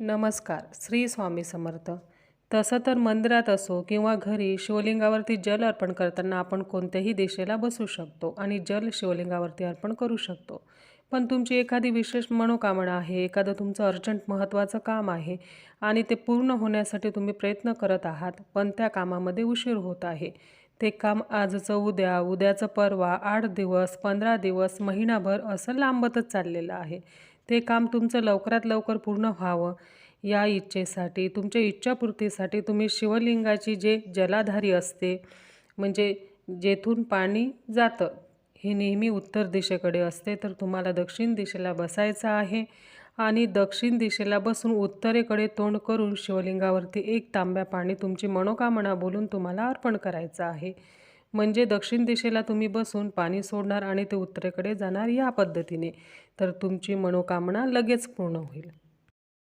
नमस्कार श्री स्वामी समर्थ. तसं तर मंदिरात असो किंवा घरी शिवलिंगावरती जल अर्पण करताना आपण कोणत्याही दिशेला बसू शकतो आणि जल शिवलिंगावरती अर्पण करू शकतो. पण तुमची एखादी विशेष मनोकामना आहे एखादं तुमचं अर्जंट महत्त्वाचं काम आहे आणि ते पूर्ण होण्यासाठी तुम्ही प्रयत्न करत आहात पण त्या कामामध्ये उशीर होत आहे. ते काम आजचं उद्या उद्याचं परवा आठ दिवस पंधरा दिवस महिनाभर असं लांबतच चाललेलं आहे. ते काम तुमचं लवकरात लवकर पूर्ण व्हावं. या इच्छेसाठी तुमच्या इच्छापूर्तीसाठी तुम्ही शिवलिंगाची जे जलाधारी असते म्हणजे जेथून पाणी जातं हे नेहमी उत्तर दिशेकडे असते. तर तुम्हाला दक्षिण दिशेला बसायचं आहे आणि दक्षिण दिशेला बसून उत्तरेकडे तोंड करून शिवलिंगावरती एक तांब्या पाणी तुमची मनोकामना बोलून तुम्हाला अर्पण करायचं आहे. म्हणजे दक्षिण दिशेला तुम्ही बसून पाणी सोडणार आणि ते उत्तरेकडे जाणार या पद्धतीने. तर तुमची मनोकामना लगेच पूर्ण होईल.